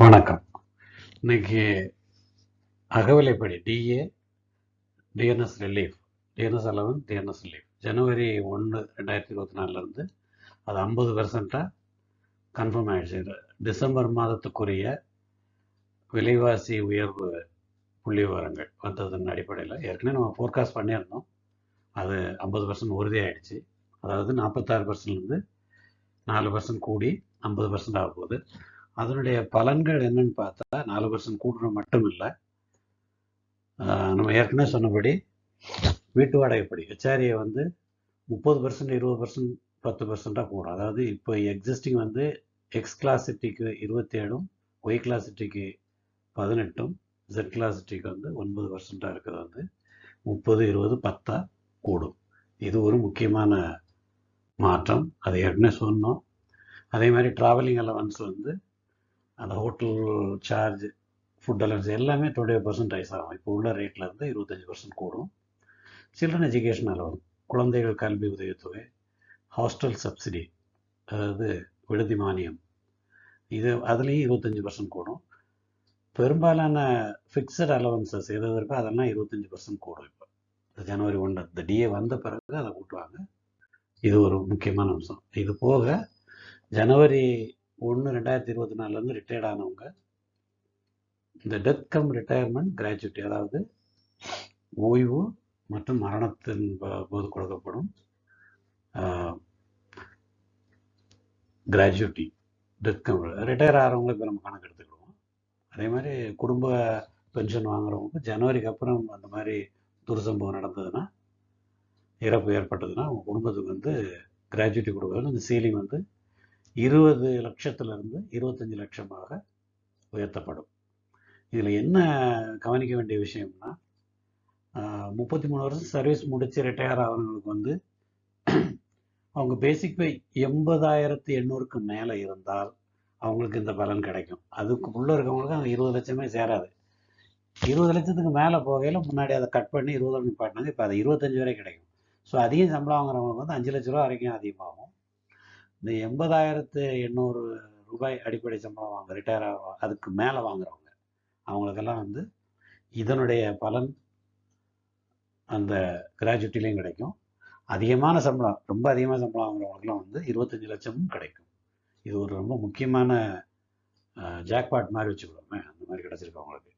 வணக்கம். இன்னைக்கு அகவிலைப்படி D A T N S relief T N S allowance T N S relief ஜனவரி ஒன்று ரெண்டாயிரத்தி இருபத்தி நாலுலேருந்து அது ஐம்பது பெர்சண்ட்டாக கன்ஃபார்ம் ஆகிடுச்சு டிசம்பர் மாதத்துக்குரிய விலைவாசி உயர்வு புள்ளி விவரங்கள் வந்ததன் அடிப்படையில் ஏற்கனவே நம்ம ஃபோர்காஸ்ட் பண்ணியிருந்தோம். அது ஐம்பது பர்சன்ட் உறுதியாகிடுச்சு அதாவது நாற்பத்தாறு பர்சன்ட்லேருந்து நாலு பர்சன்ட் கூடி ஐம்பது பர்சன்ட் ஆக போகுது. அதனுடைய பலன்கள் என்னன்னு பார்த்தா நாலு பர்சன்ட் கூட்டுறது மட்டும் இல்லை நம்ம ஏற்கனவே சொன்னபடி வீட்டு வாடகைப்படி ஹெச்ஆர்ஏ வந்து முப்பது பர்சன்ட் இருபது பர்சன்ட் பத்து பர்சண்ட்டாக கூடும். அதாவது இப்போ எக்ஸிஸ்டிங் வந்து எக்ஸ் கிளாசிட்டிக்கு இருபத்தேழும் ஒய் கிளாசிட்டிக்கு பதினெட்டும் ஜெட் கிளாசிட்டிக்கு வந்து ஒன்பது பர்சண்ட்டாக இருக்கிறது வந்து முப்பது இருபது பத்தாக கூடும். இது ஒரு முக்கியமான மாற்றம். அதை ஏற்கனவே சொன்னோம். அதே மாதிரி ட்ராவலிங் அலவன்ஸ் வந்து அந்த ஹோட்டல் சார்ஜ் ஃபுட் அலவன்ஸ் எல்லாமே டுவெண்ட்டி பர்சன்ட் ரைஸ் ஆகும். இப்போ உள்ள ரேட்டில் இருந்து இருபத்தஞ்சி பர்சன்ட் கூடும். சில்ட்ரன் எஜுகேஷன் அலவன்ஸ் குழந்தைகள் கல்வி உதவித்தொகை ஹாஸ்டல் சப்சிடி அதாவது விடுதி மானியம் இது அதுலேயும் இருபத்தஞ்சி பர்சன்ட் கூடும். பெரும்பாலான ஃபிக்ஸட் அலவன்சஸ் எது இருக்கோ அதெல்லாம் இருபத்தஞ்சி பர்சன்ட் கூடும் இப்போ. ஜனவரி ஒன்று இந்த டிஏ வந்த பிறகு அதை கூட்டுவாங்க. இது ஒரு முக்கியமான அம்சம். இது போக ஜனவரி ஒன்று ரெண்டாயிரத்தி இருபத்தி நாலுலேருந்து ரிட்டையர்ட் ஆனவங்க இந்த டெத் கம் ரிட்டையர்மெண்ட் கிராஜுவிட்டி அதாவது ஓய்வு மற்றும் மரணத்தின் போது கொடுக்கப்படும் கிராஜுவிட்டி டெத் கம் ரிட்டையர் ஆகிறவங்க இப்போ நம்ம கணக்கு எடுத்துக்கிடுவோம். அதே மாதிரி குடும்ப பென்ஷன் வாங்குறவங்க ஜனவரிக்கு அப்புறம் அந்த மாதிரி துர்சம்பவம் நடந்ததுன்னா இறப்பு ஏற்பட்டதுன்னா அவங்க குடும்பத்துக்கு வந்து கிராஜுவிட்டி கொடுக்குறது அந்த சீலிங் வந்து இருபது லட்சத்திலிருந்து இருபத்தஞ்சி லட்சமாக உயர்த்தப்படும். இதில் என்ன கவனிக்க வேண்டிய விஷயம்னா முப்பத்தி மூணு வருஷம் சர்வீஸ் முடித்து ரிட்டையர் ஆகிறவங்களுக்கு வந்து அவங்க பேசிக் பே எண்பதாயிரத்து எண்ணூறுக்கு மேலே இருந்தால் அவங்களுக்கு இந்த பலன் கிடைக்கும். அதுக்கு உள்ளே இருக்கவங்களுக்கு அந்த இருபது லட்சமே சேராது. இருபது லட்சத்துக்கு மேலே போகையில் முன்னாடி அதை கட் பண்ணி இருபது நிப்பாட்டினாங்க இப்போ அது இருபத்தஞ்சி வரை கிடைக்கும். ஸோ அதிகம் சம்பளம் வாங்குறவங்களுக்கு வந்து அஞ்சு லட்ச ரூபா வரைக்கும் அதிகமாகும். இந்த எண்பதாயிரத்து எண்ணூறு ரூபாய் அடிப்படை சம்பளம் வாங்க ரிட்டையர் ஆக அதுக்கு மேலே வாங்குறவங்க அவங்களுக்கெல்லாம் வந்து இதனுடைய பலன் அந்த கிராஜுவிட்டிலையும் கிடைக்கும். அதிகமான சம்பளம் ரொம்ப அதிகமான சம்பளம் வாங்குறவங்களுக்குலாம் வந்து இருபத்தஞ்சி லட்சமும் கிடைக்கும். இது ஒரு ரொம்ப முக்கியமான ஜாக்பாட் மாதிரி வச்சுக்கிறோமே அந்த மாதிரி கிடச்சிருக்கவங்களுக்கு.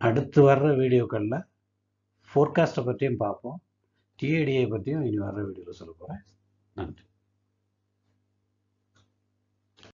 அடுத்து வர்ற வீடியோக்களில் ஃபோர்காஸ்ட்டை பற்றியும் பார்ப்போம். டிஏடிஐ பற்றியும் இனி வர்ற வீடியோவில் சொல்ல போகிறேன் and